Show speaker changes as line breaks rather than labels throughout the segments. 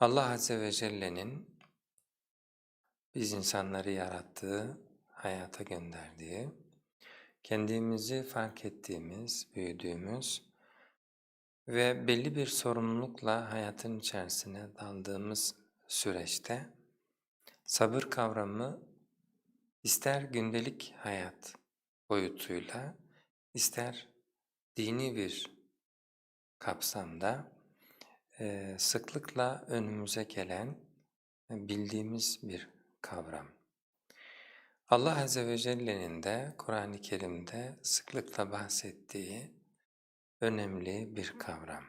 Allah Azze ve Celle'nin biz insanları yarattığı, hayata gönderdiği, kendimizi fark ettiğimiz, büyüdüğümüz ve belli bir sorumlulukla hayatın içerisine daldığımız süreçte sabır kavramı ister gündelik hayat boyutuyla, ister dini bir kapsamda eee, sıklıkla önümüze gelen e, bildiğimiz bir kavram. Allah Azze ve Celle'nin de Kur'an-ı Kerim'de sıklıkla bahsettiği önemli bir kavram.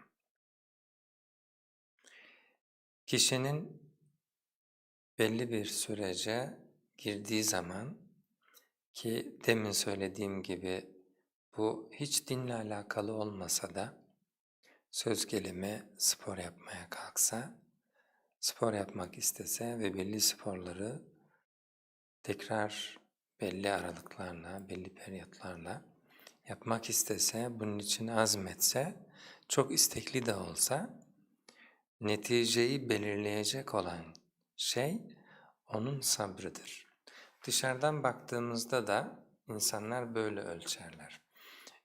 Kişinin belli bir sürece girdiği zaman ki demin söylediğim gibi bu hiç dinle alakalı olmasa da söz gelimi spor yapmaya kalksa, spor yapmak istese ve belli sporları tekrar belli aralıklarla, belli periyotlarla yapmak istese, bunun için azmetse, çok istekli de olsa, neticeyi belirleyecek olan şey onun sabrıdır. Dışarıdan baktığımızda da insanlar böyle ölçerler.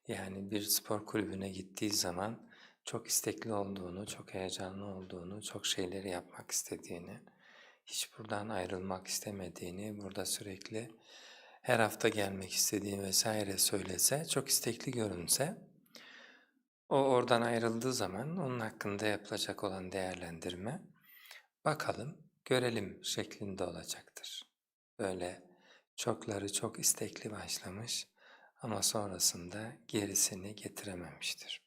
Yani bir spor kulübüne gittiği zaman çok istekli olduğunu, çok heyecanlı olduğunu, çok şeyleri yapmak istediğini, hiç buradan ayrılmak istemediğini, burada sürekli her hafta gelmek istediğini vesaire söylese, çok istekli görünse, o oradan ayrıldığı zaman onun hakkında yapılacak olan değerlendirme, bakalım, görelim şeklinde olacaktır. Böyle çokları çok istekli başlamış ama sonrasında gerisini getirememiştir.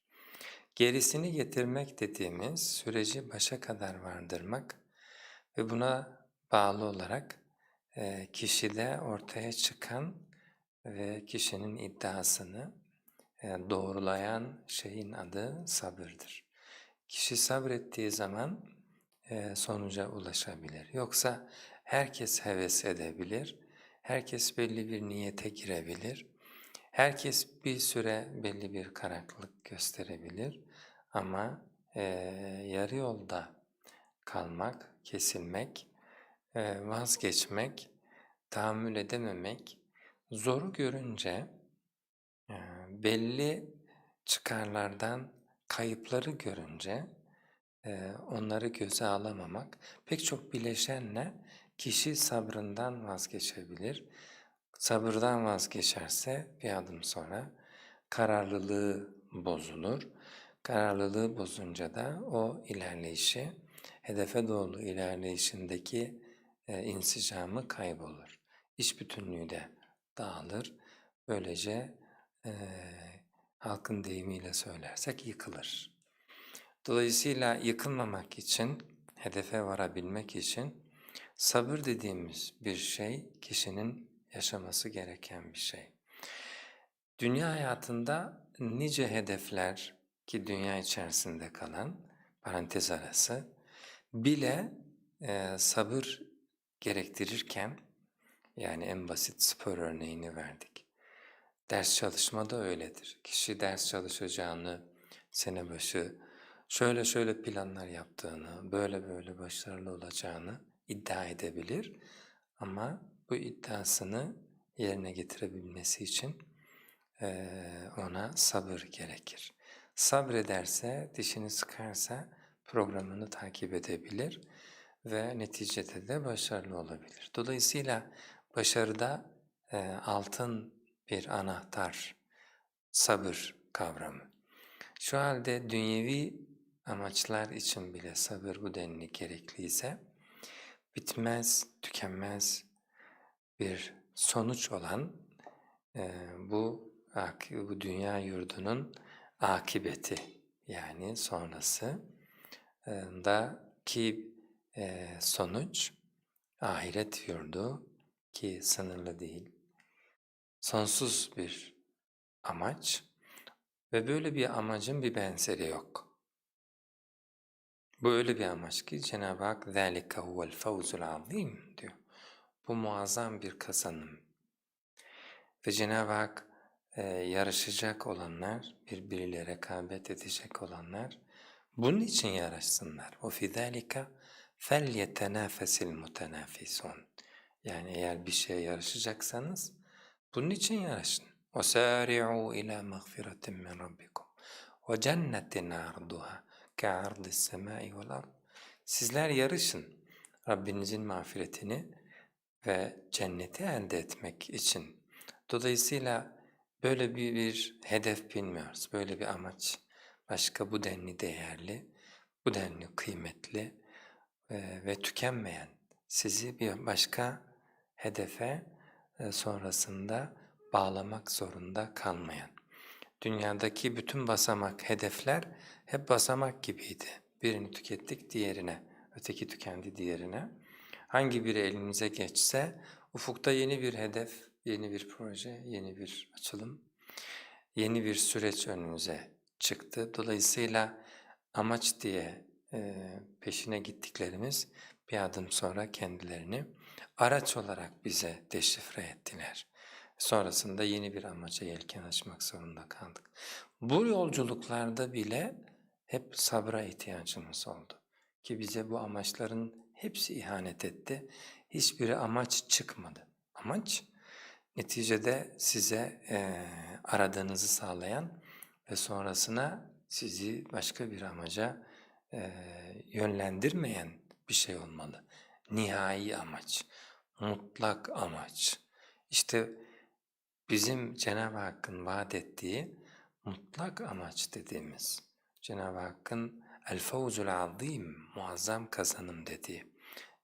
Gerisini getirmek dediğimiz süreci başa kadar vardırmak ve buna bağlı olarak e, kişide ortaya çıkan ve kişinin iddiasını e, doğrulayan şeyin adı sabırdır. Kişi sabrettiği zaman e, sonuca ulaşabilir. Yoksa herkes heves edebilir, herkes belli bir niyete girebilir, herkes bir süre belli bir karaklık gösterebilir ama e, yarı yolda kalmak, kesilmek, e, vazgeçmek, tahammül edememek, zoru görünce e, belli çıkarlardan kayıpları görünce e, onları göze alamamak pek çok bileşenle kişi sabrından vazgeçebilir. Sabırdan vazgeçerse bir adım sonra kararlılığı bozulur. Kararlılığı bozunca da o ilerleyişi, hedefe doğru ilerleyişindeki e, insicamı kaybolur. İş bütünlüğü de dağılır. Böylece e, halkın deyimiyle söylersek yıkılır. Dolayısıyla yıkılmamak için, hedefe varabilmek için sabır dediğimiz bir şey kişinin yaşaması gereken bir şey. Dünya hayatında nice hedefler ki dünya içerisinde kalan parantez arası bile e, sabır gerektirirken yani en basit spor örneğini verdik. Ders çalışma da öyledir. Kişi ders çalışacağını sene başı şöyle şöyle planlar yaptığını, böyle böyle başarılı olacağını iddia edebilir ama bu iddiasını yerine getirebilmesi için eee, ona sabır gerekir. Sabrederse, dişini sıkarsa programını takip edebilir ve neticede de başarılı olabilir. Dolayısıyla başarıda eee, altın bir anahtar, sabır kavramı. Şu halde dünyevi amaçlar için bile sabır bu denli gerekliyse, bitmez, tükenmez bir sonuç olan e, bu bu dünya yurdunun akibeti yani sonrası e, da ki e, sonuç ahiret yurdu ki sınırlı değil, sonsuz bir amaç ve böyle bir amacın bir benzeri yok. Bu öyle bir amaç ki Cenab-ı Hak ذَٰلِكَ هُوَ الْفَوْزُ الْعَظِيمُ diyor. Bu muazzam bir kazanım. Ve Cenab-ı Hak e, yarışacak olanlar, birbiriyle rekabet edecek olanlar bunun için yarışsınlar. O فِي ذَٰلِكَ فَلْيَتَنَافَسِ الْمُتَنَافِسُونَ Yani eğer bir şeye yarışacaksanız bunun için yarışın. وَسَارِعُوا إِلَى مَغْفِرَةٍ مِّنْ رَبِّكُمْ وَجَنَّةٍ عَرْضُهَا كَعَرْضِ السَّمَاءِ وَالْأَرْضِ Sizler yarışın Rabbinizin mağfiretini ve cenneti elde etmek için. Dolayısıyla böyle bir, bir hedef bilmiyoruz, böyle bir amaç. Başka bu denli değerli, bu denli kıymetli ve tükenmeyen sizi bir başka hedefe sonrasında bağlamak zorunda kalmayan. Dünyadaki bütün basamak, hedefler hep basamak gibiydi. Birini tükettik diğerine, öteki tükendi diğerine. Hangi biri elinize geçse ufukta yeni bir hedef, yeni bir proje, yeni bir açılım, yeni bir süreç önünüze çıktı. Dolayısıyla amaç diye e, peşine gittiklerimiz bir adım sonra kendilerini araç olarak bize deşifre ettiler. Sonrasında yeni bir amaca yelken açmak zorunda kaldık. Bu yolculuklarda bile hep sabra ihtiyacımız oldu. Ki bize bu amaçların hepsi ihanet etti. Hiçbiri amaç çıkmadı. Amaç neticede size e, aradığınızı sağlayan ve sonrasına sizi başka bir amaca e, yönlendirmeyen bir şey olmalı. Nihai amaç, mutlak amaç. İşte bizim Cenab-ı Hakk'ın vaat ettiği mutlak amaç dediğimiz, Cenab-ı Hakk'ın el fevzul azim, muazzam kazanım dediği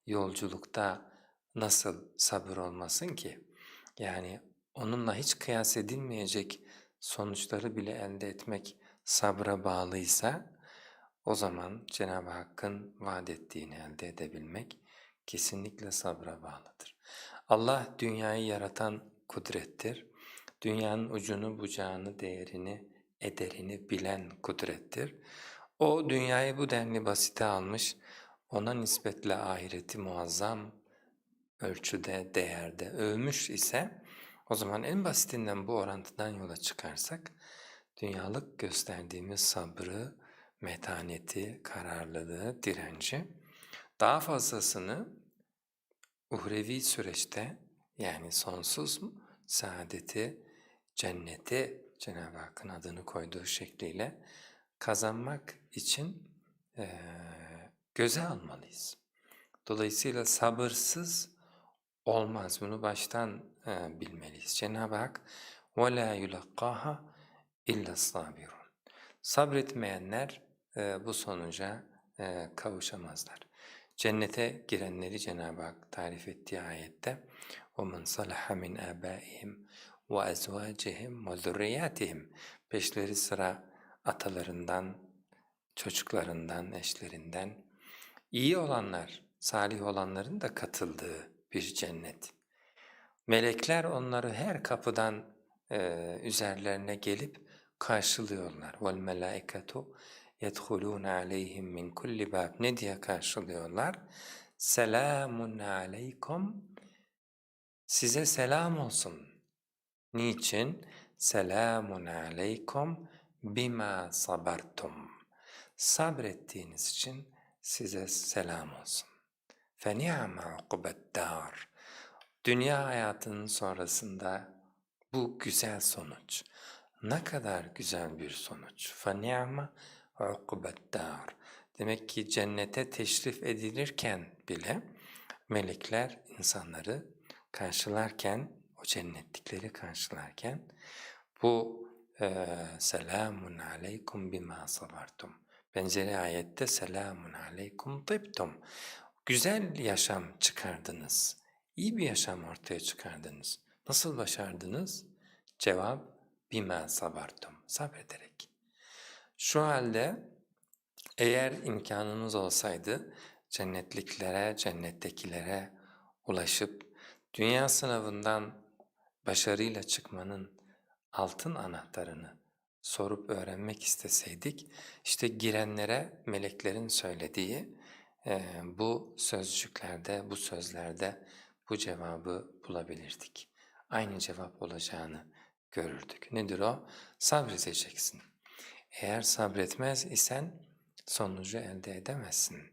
yolculukta nasıl sabır olmasın ki? Yani onunla hiç kıyas edilmeyecek sonuçları bile elde etmek sabra bağlıysa, o zaman Cenab-ı Hakk'ın vaat ettiğini elde edebilmek kesinlikle sabra bağlıdır. Allah dünyayı yaratan kudrettir. Dünyanın ucunu, bucağını, değerini, ederini bilen kudrettir. O dünyayı bu denli basite almış, ona nispetle ahireti muazzam ölçüde, değerde övmüş ise, o zaman en basitinden bu orantıdan yola çıkarsak, dünyalık gösterdiğimiz sabrı, metaneti, kararlılığı, direnci, daha fazlasını uhrevi süreçte yani sonsuz saadeti, cenneti Cenab-ı Hakk'ın adını koyduğu şekliyle kazanmak için e, göze almalıyız. Dolayısıyla sabırsız olmaz. Bunu baştan e, bilmeliyiz. Cenab-ı Hak وَلَا يُلَقَّاهَا اِلَّا الصَّابِرُونَ Sabretmeyenler e, bu sonuca e, kavuşamazlar. Cennete girenleri Cenab-ı Hak tarif ettiği ayette وَمَنْ صَلَحَ مِنْ آبَائِهِمْ وَأَزْوَاجِهِمْ وَذُرِّيَّاتِهِمْ Peşleri sıra atalarından, çocuklarından, eşlerinden iyi olanlar, salih olanların da katıldığı bir cennet. Melekler onları her kapıdan e, üzerlerine gelip karşılıyorlar. وَالْمَلَائِكَةُ يَدْخُلُونَ عَلَيْهِمْ مِنْ كُلِّ بَابٍ Ne diye karşılıyorlar? Selamun aleykum Size selam olsun. Niçin? Selamun aleykum bima sabartum. Sabrettiğiniz için size selam olsun. فَنِعْمَ عُقُبَ الدَّارِ Dünya hayatının sonrasında bu güzel sonuç. Ne kadar güzel bir sonuç. فَنِعْمَ عُقُبَ الدَّارِ Demek ki cennete teşrif edilirken bile melekler insanları karşılarken, o cennetlikleri karşılarken bu e, selamun aleykum bima sabartum. Benzeri ayette selamun aleykum tibtum. Güzel yaşam çıkardınız. İyi bir yaşam ortaya çıkardınız. Nasıl başardınız? Cevap bima sabartum. Sabrederek. Şu halde eğer imkanınız olsaydı cennetliklere, cennettekilere ulaşıp dünya sınavından başarıyla çıkmanın altın anahtarını sorup öğrenmek isteseydik, işte girenlere meleklerin söylediği e, bu sözcüklerde, bu sözlerde bu cevabı bulabilirdik. Aynı cevap olacağını görürdük. Nedir o? Sabredeceksin. Eğer sabretmez isen sonucu elde edemezsin.